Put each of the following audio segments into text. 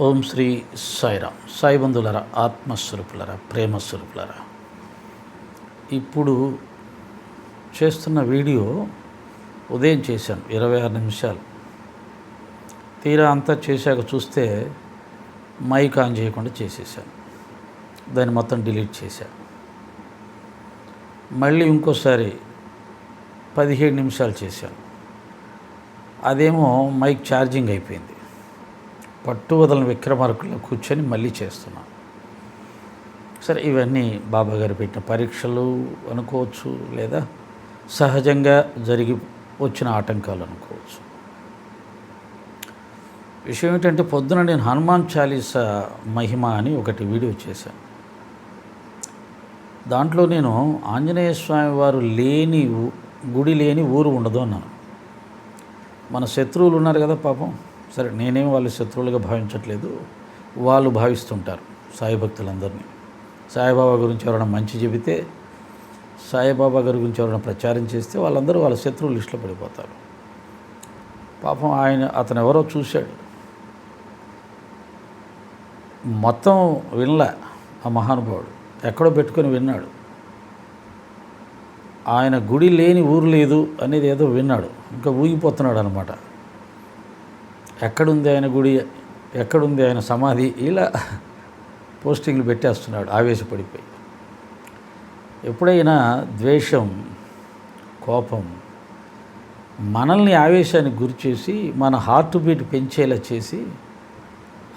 ఓం శ్రీ సాయిరామ్. సాయి బంధువులరా ఆత్మస్వరూపులరా ప్రేమస్వరూపులరా. ఇప్పుడు చేస్తున్న వీడియో ఉదయం చేశాను ఇరవై ఆరు నిమిషాలు. తీరా అంతా చేశాక చూస్తే మైక్ ఆన్ చేయకుండా చేసేసాను దాన్ని మొత్తం డిలీట్ చేశాను. మళ్ళీ ఇంకోసారి పదిహేడు నిమిషాలు చేశాను. అదేమో మైక్ ఛార్జింగ్ అయిపోయింది. పట్టు వదలని విక్రమార్కుల్లో కూర్చొని మళ్ళీ చేస్తున్నాను సరే ఇవన్నీ బాబా గారు పెట్టిన పరీక్షలు అనుకోవచ్చు లేదా సహజంగా జరిగి వచ్చిన ఆటంకాలు అనుకోవచ్చు. విషయం ఏంటంటే పొద్దున నేను హనుమాన్ చాలీసా మహిమ అని ఒకటి వీడియో చేశాను. దాంట్లో నేను ఆంజనేయ స్వామి వారు లేని గుడి లేని ఊరు ఉండదు అన్నాను. మన శత్రువులు ఉన్నారు కదా పాపం. సరే నేనేం వాళ్ళ శత్రువులుగా భావించట్లేదు. వాళ్ళు భావిస్తుంటారు సాయి భక్తులందరినీ. సాయిబాబా గురించి ఎవరైనా మంచి చెబితే సాయిబాబా గారి గురించి ఎవరైనా ప్రచారం చేస్తే వాళ్ళందరూ వాళ్ళ శత్రువులు లిస్టులో పడిపోతారు. పాపం ఆయన అతను ఎవరో చూశాడు. మొత్తం వినలే ఆ మహానుభావుడు. ఎక్కడో పెట్టుకొని విన్నాడు. ఆయన గుడి లేని ఊరు లేదు అనేది ఏదో విన్నాడు. ఇంకా ఊగిపోతున్నాడు అనమాట ఎక్కడుంది ఆయన గుడి ఎక్కడుంది ఆయన సమాధి ఇలా పోస్టింగ్లు పెట్టేస్తున్నాడు ఆవేశపడిపోయి. ఎప్పుడైనా ద్వేషం కోపం మనల్ని ఆవేశానికి గురిచేసి మన హార్ట్ బీట్ పెంచేలా చేసి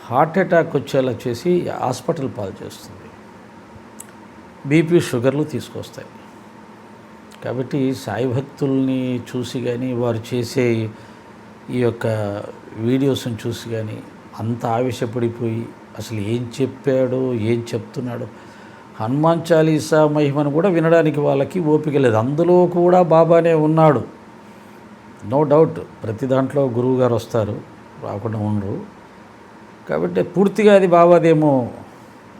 హార్ట్ అటాక్ వచ్చేలా చేసి హాస్పిటల్ పాలు చేస్తుంది. బీపీ షుగర్లు తీసుకొస్తాయి. కాబట్టి సాయి భక్తుల్ని చూసి కానీ వారు చేసే ఈ యొక్క వీడియోస్ని చూసి కానీ అంత ఆవేశపడిపోయి అసలు ఏం చెప్పాడో ఏం చెప్తున్నాడో. హనుమాన్ చాలీసా మహిమను కూడా వినడానికి వాళ్ళకి ఓపిక లేదు. అందులో కూడా బాబానే ఉన్నాడు. నో డౌట్ ప్రతి దాంట్లో గురువు గారు వస్తారు రాకుండా ఉండరు. కాబట్టి పూర్తిగా అది బాబాదేమో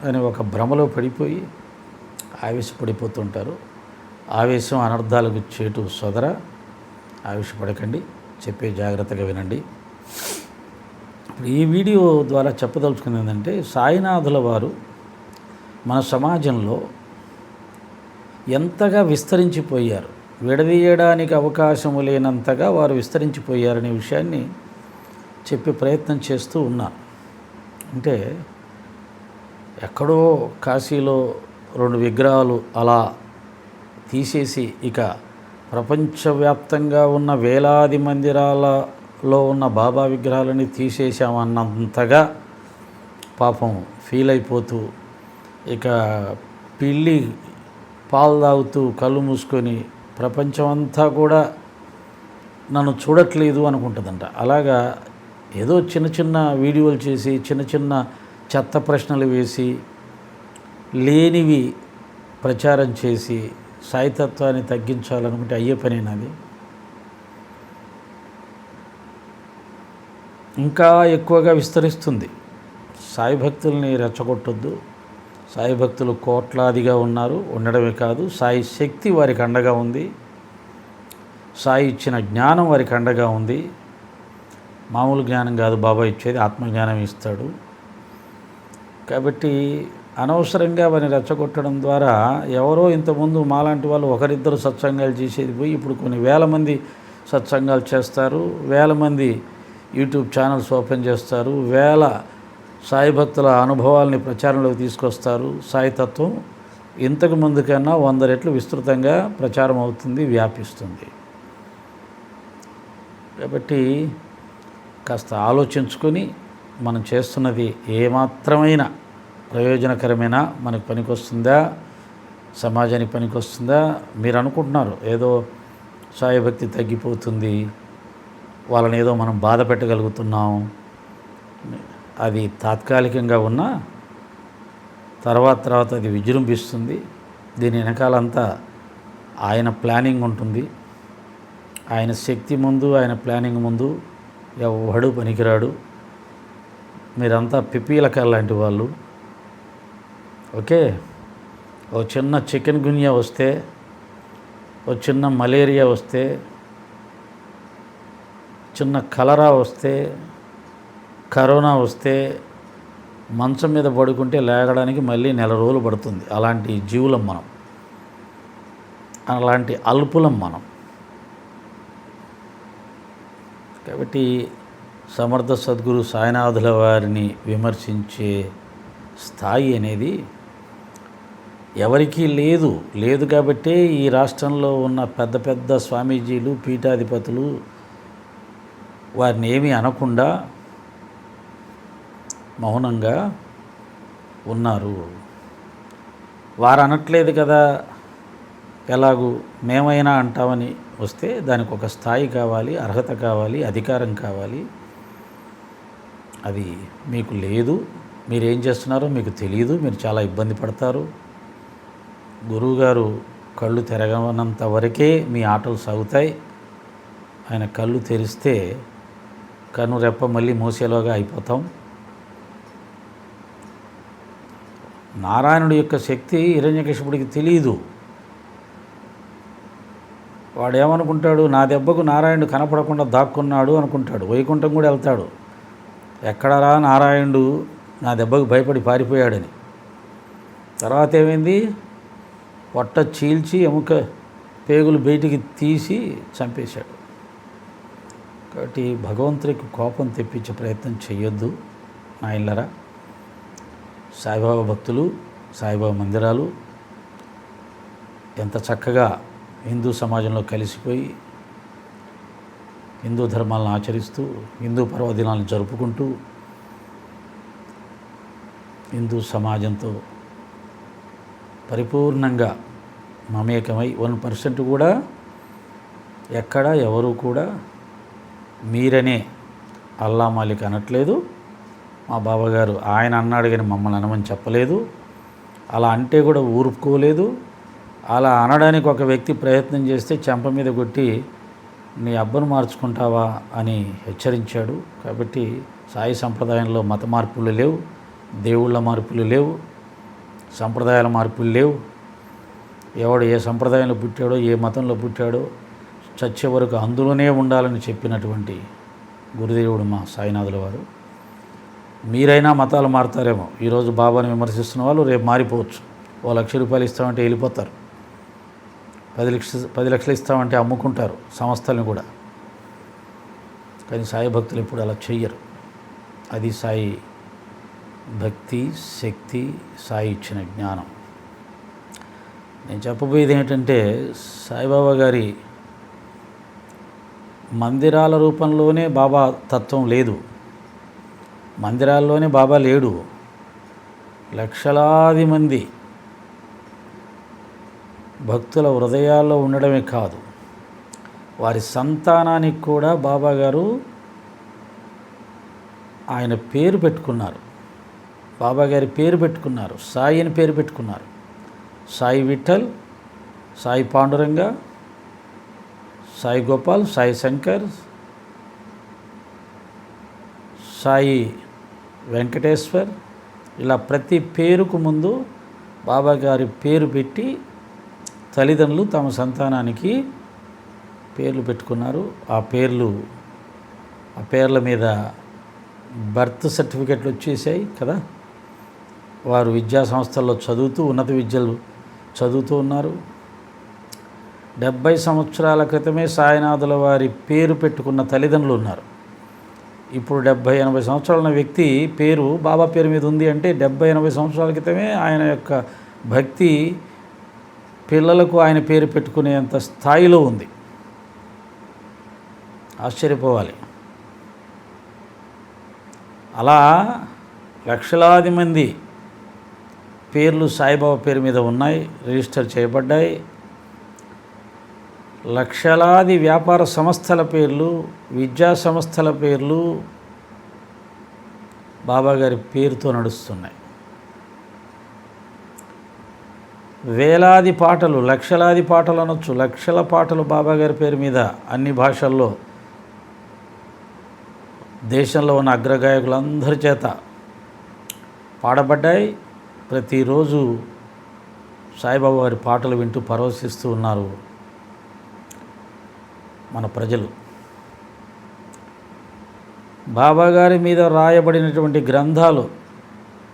అని ఒక భ్రమలో పడిపోయి ఆవేశపడిపోతుంటారు. ఆవేశం అనర్థాలకు చేటు సోదర ఆవేశపడకండి చెప్పే జాగ్రత్తగా వినండి. ఈ వీడియో ద్వారా చెప్పదలుచుకుంది ఏంటంటే సాయినాథుల వారు మన సమాజంలో ఎంతగా విస్తరించిపోయారు విడదీయడానికి అవకాశం లేనంతగా వారు విస్తరించిపోయారనే విషయాన్ని చెప్పే ప్రయత్నం చేస్తూ ఉన్నారు. అంటే ఎక్కడో కాశీలో రెండు విగ్రహాలు అలా తీసేసి ఇక ప్రపంచవ్యాప్తంగా ఉన్న వేలాది మందిరాల లో ఉన్న బాబా విగ్రహాలని తీసేసామన్నంతగా పాపం ఫీల్ అయిపోతూ ఇక పిల్లి పాలు తాగుతూ కళ్ళు మూసుకొని ప్రపంచమంతా కూడా నన్ను చూడట్లేదు అనుకుంటుందంట. అలాగా ఏదో చిన్న చిన్న వీడియోలు చేసి చిన్న చిన్న చెత్త ప్రశ్నలు వేసి లేనివి ప్రచారం చేసి సాయితత్వాన్ని తగ్గించాలనుకుంటే అయ్యే పనేనది? ఇంకా ఎక్కువగా విస్తరిస్తుంది. సాయి భక్తుల్ని రెచ్చగొట్టొద్దు. సాయి భక్తులు కోట్లాదిగా ఉన్నారు. ఉండడమే కాదు సాయి శక్తి వారికి అండగా ఉంది. సాయి ఇచ్చిన జ్ఞానం వారికి అండగా ఉంది. మామూలు జ్ఞానం కాదు బాబా ఇచ్చేది ఆత్మజ్ఞానం ఇస్తాడు. కాబట్టి అనవసరంగా వారిని రెచ్చగొట్టడం ద్వారా ఎవరో ఇంతకుముందు మాలాంటి వాళ్ళు ఒకరిద్దరు సత్సంగాలు చేసేది పోయి ఇప్పుడు కొన్ని వేల మంది సత్సంగాలు చేస్తారు. వేల మంది యూట్యూబ్ ఛానల్స్ ఓపెన్ చేస్తారు. వేల సాయి భక్తుల అనుభవాల్ని ప్రచారంలోకి తీసుకొస్తారు. సాయి తత్వం ఇంతకు ముందు కన్నా వంద రెట్లు విస్తృతంగా ప్రచారం అవుతుంది వ్యాపిస్తుంది. కాబట్టి కాస్త ఆలోచించుకొని మనం చేస్తున్నది ఏమాత్రమైన ప్రయోజనకరమైన మనకు పనికొస్తుందా సమాజానికి పనికొస్తుందా మీరు అనుకుంటున్నారు. ఏదో సాయభక్తి తగ్గిపోతుంది వాళ్ళని ఏదో మనం బాధ పెట్టగలుగుతున్నాం. అది తాత్కాలికంగా ఉన్నా తర్వాత తర్వాత అది విజృంభిస్తుంది. దీని వెనకాలంతా ఆయన ప్లానింగ్ ఉంటుంది. ఆయన శక్తి ముందు ఆయన ప్లానింగ్ ముందు ఎవడు పనికిరాడు? మీరంతా పిపీలక లాంటి వాళ్ళు. ఓకే? ఓ చిన్న చికెన్ గున్యా వస్తే ఓ చిన్న మలేరియా వస్తే చిన్న కలరా వస్తే కరోనా వస్తే మంచం మీద పడుకుంటే లేగడానికి మళ్ళీ నెల రోజులు పడుతుంది. అలాంటి జీవులం మనం. అలాంటి అల్పులం మనం. కాబట్టి సమర్థ సద్గురు సాయినాథుల వారిని విమర్శించే స్థాయి అనేది ఎవరికీ లేదు. లేదు కాబట్టే ఈ రాష్ట్రంలో ఉన్న పెద్ద పెద్ద స్వామీజీలు పీఠాధిపతులు వారిని ఏమీ అనకుండా మౌనంగా ఉన్నారు. వారు అనట్లేదు కదా ఎలాగూ మేమైనా అంటామని వస్తే దానికి ఒక స్థాయి కావాలి అర్హత కావాలి అధికారం కావాలి. అది మీకు లేదు. మీరేం చేస్తున్నారో మీకు తెలియదు మీరు చాలా ఇబ్బంది పడతారు. గురువుగారు కళ్ళు తెరగనంత వరకే మీ ఆటలు సాగుతాయి. ఆయన కళ్ళు తెరిస్తే కను రెప్ప మళ్ళీ మూసేలోగా అయిపోతాం. నారాయణుడి యొక్క శక్తి హిరణ్యకశిపుడికి తెలియదు వాడు ఏమనుకుంటాడు నా దెబ్బకు నారాయణుడు కనపడకుండా దాక్కున్నాడు అనుకుంటాడు. వైకుంఠం కూడా వెళ్తాడు. ఎక్కడరా నారాయణుడు నా దెబ్బకు భయపడి పారిపోయాడని. తర్వాత ఏమైంది? పొట్ట చీల్చి ఎముక పేగులు బయటికి తీసి చంపేశాడు. కాబట్టి భగవంతుడికి కోపం తెప్పించే ప్రయత్నం చేయొద్దు నాయనలరా సాయిబాబా భక్తులు సాయిబాబా మందిరాలు ఎంత చక్కగా హిందూ సమాజంలో కలిసిపోయి హిందూ ధర్మాలను ఆచరిస్తూ హిందూ పర్వదినాలను జరుపుకుంటూ హిందూ సమాజంతో పరిపూర్ణంగా మమేకమై వన్ పర్సెంట్ కూడా ఎక్కడ ఎవరు కూడా మీరనే అల్లా మాలిక్ అనట్లేదు. మా బాబాగారు ఆయన అన్నాడు కానీ మమ్మల్ని అనమని చెప్పలేదు. అలా అంటే కూడా ఊరుకోలేదు. అలా అనడానికి ఒక వ్యక్తి ప్రయత్నం చేస్తే చెంప మీద కొట్టి నీ అబ్బను మార్చుకుంటావా? అని హెచ్చరించాడు. కాబట్టి సాయి సంప్రదాయంలో మత మార్పులు లేవు దేవుళ్ళ మార్పులు లేవు సంప్రదాయాల మార్పులు లేవు. ఎవడు ఏ సంప్రదాయంలో పుట్టాడో ఏ మతంలో పుట్టాడో చచ్చే వరకు అందులోనే ఉండాలని చెప్పినటువంటి గురుదేవుడు మా సాయినాథుల వారు. మీరైనా మతాలు మారుతారేమో. ఈరోజు బాబాని విమర్శిస్తున్న వాళ్ళు రేపు మారిపోవచ్చు. ఓ లక్ష రూపాయలు ఇస్తామంటే వెళ్ళిపోతారు. పది లక్ష పది లక్షలు ఇస్తామంటే అమ్ముకుంటారు సంస్థలను కూడా. కానీ సాయి భక్తులు ఎప్పుడు అలా చెయ్యరు. అది సాయి భక్తి శక్తి సాయి ఇచ్చిన జ్ఞానం. నేను చెప్పబోయేది ఏంటంటే సాయిబాబా గారి మందిరాల రూపంలోనే బాబా తత్వం లేదు. మందిరాల్లోనే బాబా లేడు. లక్షలాది మంది భక్తుల హృదయాల్లో ఉండడమే కాదు. వారి సంతానానికి కూడా బాబా గారు ఆయన పేరు పెట్టుకున్నారు. బాబా గారి పేరు పెట్టుకున్నారు. సాయి అని పేరు పెట్టుకున్నారు. సాయి విఠల్ సాయి పాండురంగ సాయి గోపాల్ సాయి శంకర్ సాయి వెంకటేశ్వర్ ఇలా ప్రతి పేరుకు ముందు బాబా గారి పేరు పెట్టి తల్లిదండ్రులు తమ సంతానానికి పేర్లు పెట్టుకున్నారు. ఆ పేర్లు ఆ పేర్ల మీద బర్త్ సర్టిఫికెట్లు వచ్చేసాయి కదా. వారు విద్యా సంస్థల్లో చదువుతూ ఉన్నత విద్యలు చదువుతూ ఉన్నారు. డెబ్భై సంవత్సరాల క్రితమే సాయినాథుల వారి పేరు పెట్టుకున్న తల్లిదండ్రులు ఉన్నారు. ఇప్పుడు డెబ్భై ఎనభై సంవత్సరాల ఉన్న వ్యక్తి పేరు బాబా పేరు మీద ఉంది అంటే డెబ్భై ఎనభై సంవత్సరాల క్రితమే ఆయన యొక్క భక్తి పిల్లలకు ఆయన పేరు పెట్టుకునేంత స్థాయిలో ఉంది. ఆశ్చర్యపోవాలి. అలా లక్షలాది మంది పేర్లు సాయిబాబా పేరు మీద ఉన్నాయి రిజిస్టర్ చేయబడ్డాయి. లక్షలాది వ్యాపార సంస్థల పేర్లు విద్యా సంస్థల పేర్లు బాబాగారి పేరుతో నడుస్తున్నాయి. వేలాది పాటలు లక్షలాది పాటలు అనొచ్చు. లక్షల పాటలు బాబాగారి పేరు మీద అన్ని భాషల్లో దేశంలో ఉన్న అగ్రగాయకులందరి చేత పాడబడ్డాయి. ప్రతిరోజు సాయిబాబా వారి పాటలు వింటూ పరవశిస్తూ ఉన్నారు మన ప్రజలు. బాబా గారి మీద రాయబడినటువంటి గ్రంథాలు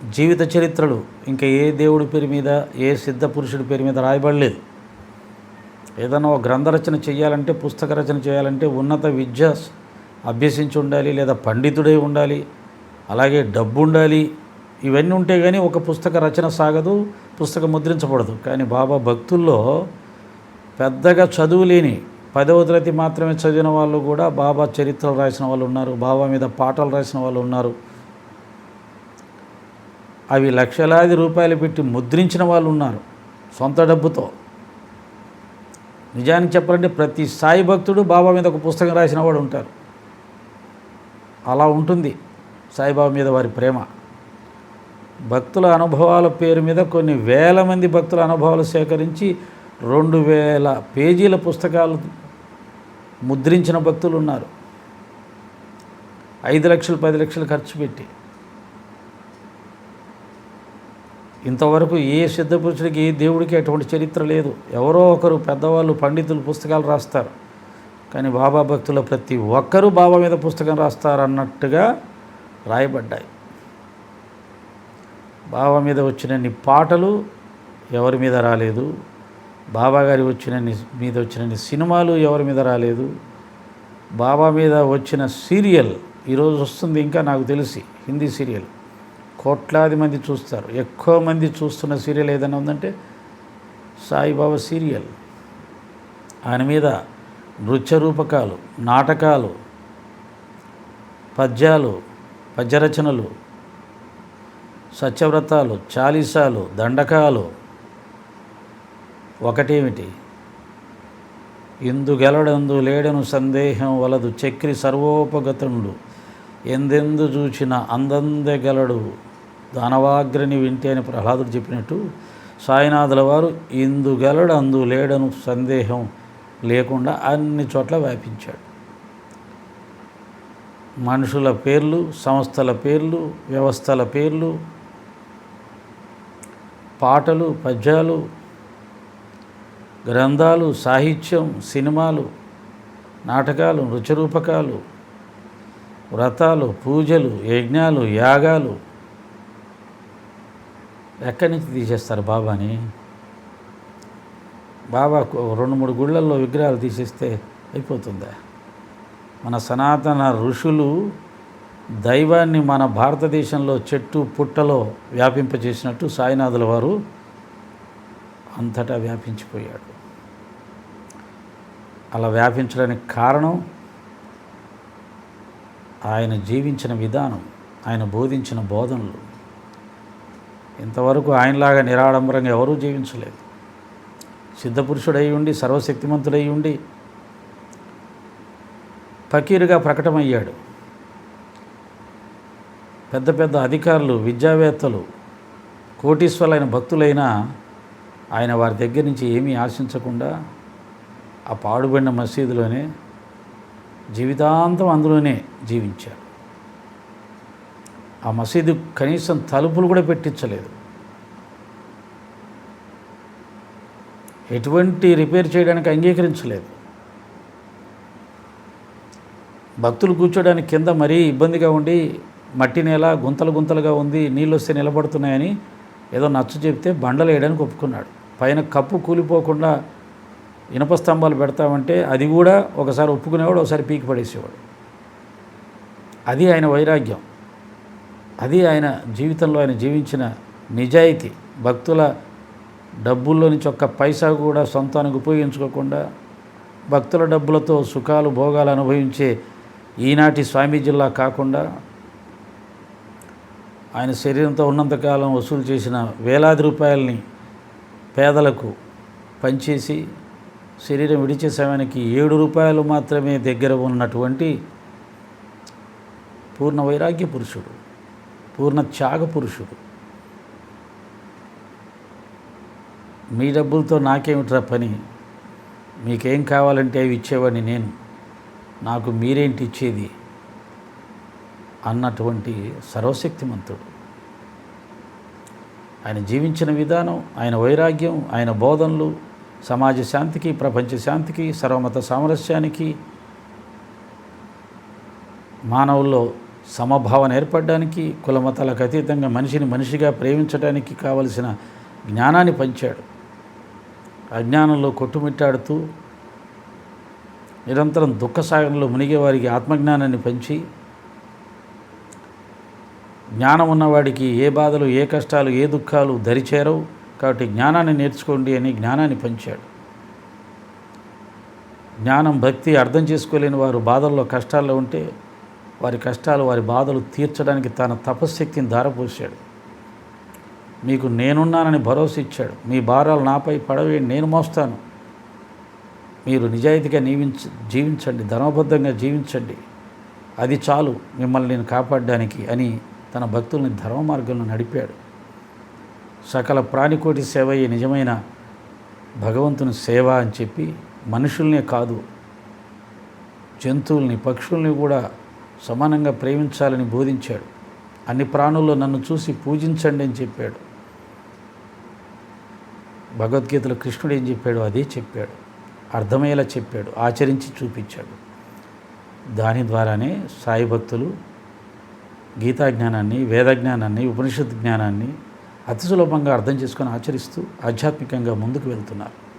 జీవిత చరిత్రలు ఇంకా ఏ దేవుడి పేరు మీద ఏ సిద్ధ పురుషుడి పేరు మీద రాయబడలేదు. ఏదైనా ఒక గ్రంథ రచన చేయాలంటే పుస్తక రచన చేయాలంటే ఉన్నత విద్య అభ్యసించి ఉండాలి లేదా పండితుడై ఉండాలి అలాగే డబ్బు ఉండాలి. ఇవన్నీ ఉంటే కానీ ఒక పుస్తక రచన సాగదు పుస్తకం ముద్రించబడదు. కానీ బాబా భక్తుల్లో పెద్దగా చదువు లేని పదవ తరగతి మాత్రమే చదివిన వాళ్ళు కూడా బాబా చరిత్రలు రాసిన వాళ్ళు ఉన్నారు బాబా మీద పాటలు రాసిన వాళ్ళు ఉన్నారు. అవి లక్షలాది రూపాయలు పెట్టి ముద్రించిన వాళ్ళు ఉన్నారు సొంత డబ్బుతో. నిజానికి చెప్పాలంటే ప్రతి సాయి భక్తుడు బాబా మీద ఒక పుస్తకం రాసిన వాడు ఉంటారు. అలా ఉంటుంది సాయిబాబా మీద వారి ప్రేమ. భక్తుల అనుభవాల పేరు మీద కొన్ని వేల మంది భక్తుల అనుభవాలు సేకరించి రెండు వేల పేజీల పుస్తకాలు ముద్రించిన భక్తులు ఉన్నారు. ఐదు లక్షలు పది లక్షలు ఖర్చు పెట్టి. ఇంతవరకు ఏ సిద్ధపురుషుడికి ఏ దేవుడికి అటువంటి చరిత్ర లేదు. ఎవరో ఒకరు పెద్దవాళ్ళు పండితులు పుస్తకాలు రాస్తారు. కానీ బాబా భక్తుల ప్రతి ఒక్కరూ బాబా మీద పుస్తకం రాస్తారు అన్నట్టుగా రాయబడ్డాయి. బాబా మీద వచ్చినన్ని పాటలు ఎవరి మీద రాలేదు? బాబా గారి వచ్చినన్ని మీద వచ్చినన్ని సినిమాలు ఎవరి మీద రాలేదు. బాబా మీద వచ్చిన సీరియల్ ఈరోజు వస్తుంది ఇంకా నాకు తెలిసి హిందీ సీరియల్. కోట్లాది మంది చూస్తారు. ఎక్కువ మంది చూస్తున్న సీరియల్ ఏదైనా ఉందంటే సాయిబాబా సీరియల్. ఆయన మీద నృత్య రూపకాలు నాటకాలు పద్యాలు పద్యరచనలు సత్యవ్రతాలు చాలీసాలు దండకాలు ఒకటేమిటి? ఇందు గెలడందు లేడను సందేహం వలదు చక్రి సర్వోపగతుడు. ఎందెందు చూచిన అందందే గలడు. దానవాగ్రని వింటే అని ప్రహ్లాదుడు చెప్పినట్టు సాయినాథుల వారు ఇందు గలడు అందు లేడను సందేహం లేకుండా అన్ని చోట్ల వ్యాపించాడు. మనుషుల పేర్లు సంస్థల పేర్లు వ్యవస్థల పేర్లు పాటలు పద్యాలు గ్రంథాలు సాహిత్యం సినిమాలు నాటకాలు నృత్యరూపకాలు వ్రతాలు పూజలు యజ్ఞాలు యాగాలు. ఎక్కడి నుంచి తీసేస్తారు బాబాని? బాబా రెండు మూడు గుళ్ళల్లో విగ్రహాలు తీసేస్తే అయిపోతుందా? మన సనాతన ఋషులు దైవాన్ని మన భారతదేశంలో చెట్టు పుట్టలో వ్యాపింపజేసినట్టు సాయినాథుల వారు అంతటా వ్యాపించిపోయాడు. అలా వ్యాపించడానికి కారణం ఆయన జీవించిన విధానం ఆయన బోధించిన బోధనలు. ఇంతవరకు ఆయనలాగా నిరాడంబరంగా ఎవరూ జీవించలేదు. సిద్ధపురుషుడై ఉండి సర్వశక్తిమంతుడై ఉండి ఫకీరుగా ప్రకటమయ్యాడు. పెద్ద పెద్ద అధికారులు విద్యావేత్తలు కోటీశ్వరులైన భక్తులైనా ఆయన వారి దగ్గర నుంచి ఏమీ ఆశించకుండా ఆ పాడుబడిన మసీదులోనే జీవితాంతం అందులోనే జీవించారు. ఆ మసీదు కనీసం తలుపులు కూడా పెట్టించలేదు. ఎటువంటి రిపేర్ చేయడానికి అంగీకరించలేదు. భక్తులు కూర్చోడానికి కింద మరీ ఇబ్బందిగా ఉండి మట్టి నేల గుంతలు గుంతలుగా ఉంది నీళ్ళు వస్తే నిలబడుతున్నాయని ఏదో నచ్చ చెప్తే బండలు వేయడానికి ఒప్పుకున్నాడు. పైన కప్పు కూలిపోకుండా ఇనప స్తంభాలు పెడతామంటే అది కూడా ఒకసారి ఒప్పుకునేవాడు ఒకసారి పీకి పడేసేవాడు. అది ఆయన వైరాగ్యం. అది ఆయన జీవితంలో ఆయన జీవించిన నిజాయితీ. భక్తుల డబ్బుల్లో నుంచి ఒక్క పైసా కూడా సొంతానికి ఉపయోగించుకోకుండా భక్తుల డబ్బులతో సుఖాలు భోగాలు అనుభవించే ఈనాటి స్వామీజీల్లా కాకుండా ఆయన శరీరంతో ఉన్నంతకాలం వసూలు చేసిన వేలాది రూపాయలని పేదలకు పనిచేసి శరీరం విడిచే సమయానికి ఏడు రూపాయలు మాత్రమే దగ్గర ఉన్నటువంటి పూర్ణ వైరాగ్య పురుషుడు పూర్ణ త్యాగ పురుషుడు. మీ డబ్బులతో నాకేమిట్రా పని? మీకేం కావాలంటే అవి ఇచ్చేవాడిని నేను. నాకు మీరేంటి ఇచ్చేది? అన్నటువంటి సర్వశక్తిమంతుడు. ఆయన జీవించిన విధానం ఆయన వైరాగ్యం ఆయన బోధనలు సమాజ శాంతికి ప్రపంచ శాంతికి సర్వమత సామరస్యానికి మానవుల్లో సమభావన ఏర్పడడానికి కులమతాలకు అతీతంగా మనిషిని మనిషిగా ప్రేమించడానికి కావలసిన జ్ఞానాన్ని పంచాడు. అజ్ఞానంలో కొట్టుమిట్టాడుతూ నిరంతరం దుఃఖసాగంలో మునిగే వారికి ఆత్మజ్ఞానాన్ని పంచి జ్ఞానం ఉన్నవాడికి ఏ బాధలు ఏ కష్టాలు ఏ దుఃఖాలు దరిచేరవు కాబట్టి జ్ఞానాన్ని నేర్చుకోండి అని జ్ఞానాన్ని పంచాడు. జ్ఞానం భక్తి అర్థం చేసుకోలేని వారు బాధల్లో కష్టాల్లో ఉంటే వారి కష్టాలు వారి బాధలు తీర్చడానికి తన తపశ్శక్తిని ధారపోసాడు మీకు నేనున్నానని భరోసా ఇచ్చాడు. మీ భారాలు నాపై పడవే నేను మోస్తాను. మీరు నిజాయితీగా నీవించ జీవించండి ధర్మబద్ధంగా జీవించండి. అది చాలు మిమ్మల్ని నేను కాపాడడానికి అని తన భక్తుల్ని ధర్మ మార్గంలో నడిపాడు. సకల ప్రాణికోటి సేవయ్యే నిజమైన భగవంతుని సేవ అని చెప్పి మనుషుల్నే కాదు జంతువుల్ని పక్షుల్ని కూడా సమానంగా ప్రేమించాలని బోధించాడు. అన్ని ప్రాణుల్లో నన్ను చూసి పూజించండి అని చెప్పాడు. భగవద్గీతలో కృష్ణుడు ఏం చెప్పాడు అదే చెప్పాడు. అర్థమయ్యేలా చెప్పాడు. ఆచరించి చూపించాడు. దాని ద్వారానే సాయి భక్తులు గీతా జ్ఞానాన్ని వేద జ్ఞానాన్ని ఉపనిషత్ జ్ఞానాన్ని అతి సులభంగా అర్థం చేసుకొని ఆచరిస్తూ ఆధ్యాత్మికంగా ముందుకు వెళ్తున్నారు.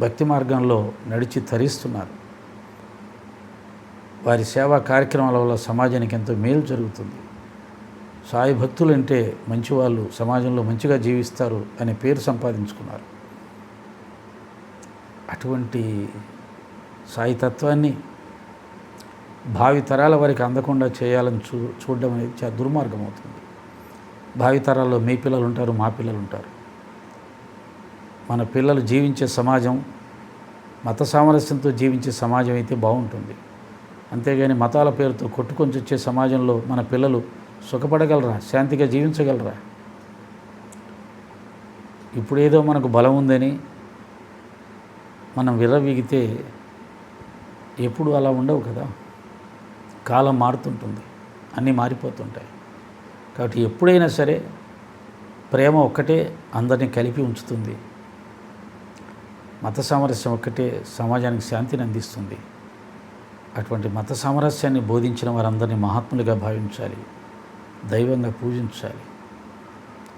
భక్తి మార్గంలో నడిచి తరిస్తున్నారు. వారి సేవా కార్యక్రమాల వల్ల సమాజానికి ఎంతో మేలు జరుగుతుంది. సాయి భక్తులు అంటే మంచివాళ్ళు సమాజంలో మంచిగా జీవిస్తారు అనే పేరు సంపాదించుకున్నారు. అటువంటి సాయి తత్వాన్ని భావితరాల వారికి అందకుండా చేయాలని చూ చూడడం అనేది చాలా దుర్మార్గం అవుతుంది. భావితరాల్లో మీ పిల్లలు ఉంటారు మా పిల్లలు ఉంటారు మన పిల్లలు జీవించే సమాజం మత సామరస్యంతో జీవించే సమాజం అయితే బాగుంటుంది. అంతేగాని మతాల పేరుతో కొట్టుకొని వచ్చే సమాజంలో మన పిల్లలు సుఖపడగలరా? శాంతిగా జీవించగలరా? ఇప్పుడేదో మనకు బలం ఉందని మనం విర్రవీగితే ఎప్పుడు అలా ఉండవు కదా? కాలం మారుతుంటుంది. అన్నీ మారిపోతుంటాయి. కాబట్టి ఎప్పుడైనా సరే ప్రేమ ఒక్కటే అందరినీ కలిపి ఉంచుతుంది. మత సామరస్యం ఒక్కటే సమాజానికి శాంతిని అందిస్తుంది. అటువంటి మత సామరస్యాన్ని బోధించిన వారందరినీ మహాత్ములుగా భావించాలి. దైవంగా పూజించాలి.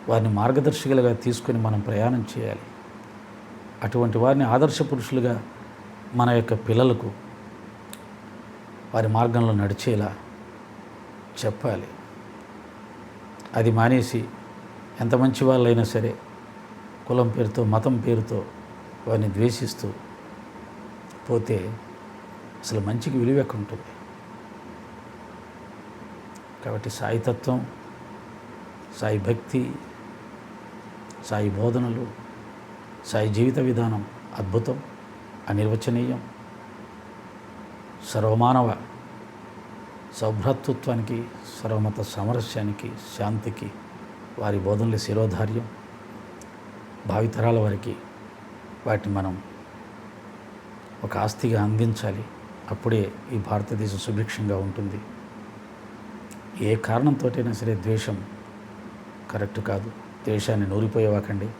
వారిని మార్గదర్శకులుగా తీసుకొని మనం ప్రయాణం చేయాలి. అటువంటి వారిని ఆదర్శ పురుషులుగా మన యొక్క పిల్లలకు వారి మార్గంలో నడిచేలా చెప్పాలి. అది మానేసి ఎంత మంచి వాళ్ళైనా సరే కులం పేరుతో మతం పేరుతో వారిని ద్వేషిస్తూ పోతే అసలు మంచికి విలువ ఉంటుంది? కాబట్టి సాయితత్వం సాయి భక్తి సాయి బోధనలు సాయి జీవిత విధానం అద్భుతం అనిర్వచనీయం. సర్వమానవ సౌభ్రతత్వానికి సర్వమత సామరస్యానికి శాంతికి వారి బోధనల శిరోధార్యం భావితరాల వారికి వాటిని మనం ఒక ఆస్తిగా అందించాలి. అప్పుడే ఈ భారతదేశం సుభిక్షంగా ఉంటుంది. ఏ కారణంతోటైనా సరే ద్వేషం కరెక్ట్ కాదు. ద్వేషాన్ని నూరిపోయేవాకండి.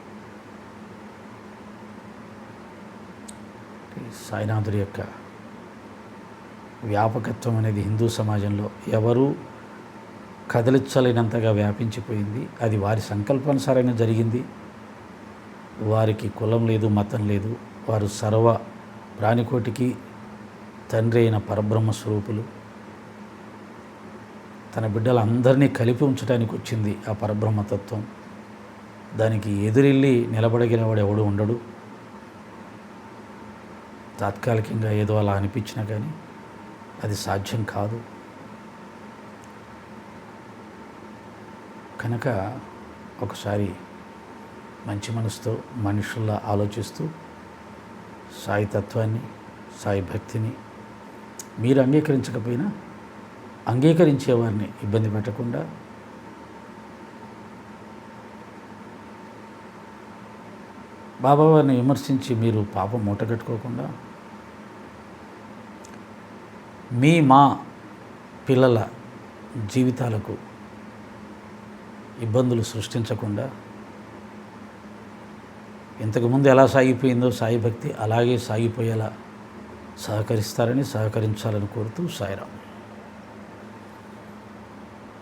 సాయినాథుడి యొక్క వ్యాపకత్వం అనేది హిందూ సమాజంలో ఎవరూ కదలించలేనంతగా వ్యాపించిపోయింది. అది వారి సంకల్పానుసారంగా జరిగింది. వారికి కులం లేదు మతం లేదు. వారు సర్వ ప్రాణికోటికి తండ్రి అయిన పరబ్రహ్మ స్వరూపులు. తన బిడ్డలందరినీ కలిపి ఉంచడానికి వచ్చింది ఆ పరబ్రహ్మతత్వం దానికి ఎదురెళ్ళి వాడు ఎవడు ఉండడు. తాత్కాలికంగా ఏదో అలా అనిపించినా కానీ అది సాధ్యం కాదు. కనుక ఒకసారి మంచి మనసుతో మనుషుల్లా ఆలోచిస్తూ సాయి తత్వాన్ని సాయి భక్తిని మీరు అంగీకరించకపోయినా అంగీకరించే వారిని ఇబ్బంది పెట్టకుండా బాబావారిని విమర్శించి మీరు పాపం మూటగట్టుకోకుండా మీ మా పిల్లల జీవితాలకు ఇబ్బందులు సృష్టించకుండా ఇంతకుముందు ఎలా సాగిపోయిందో సాయి భక్తి అలాగే సాగిపోయేలా సహకరిస్తారని సహకరించాలని కోరుతూ సాయిరాం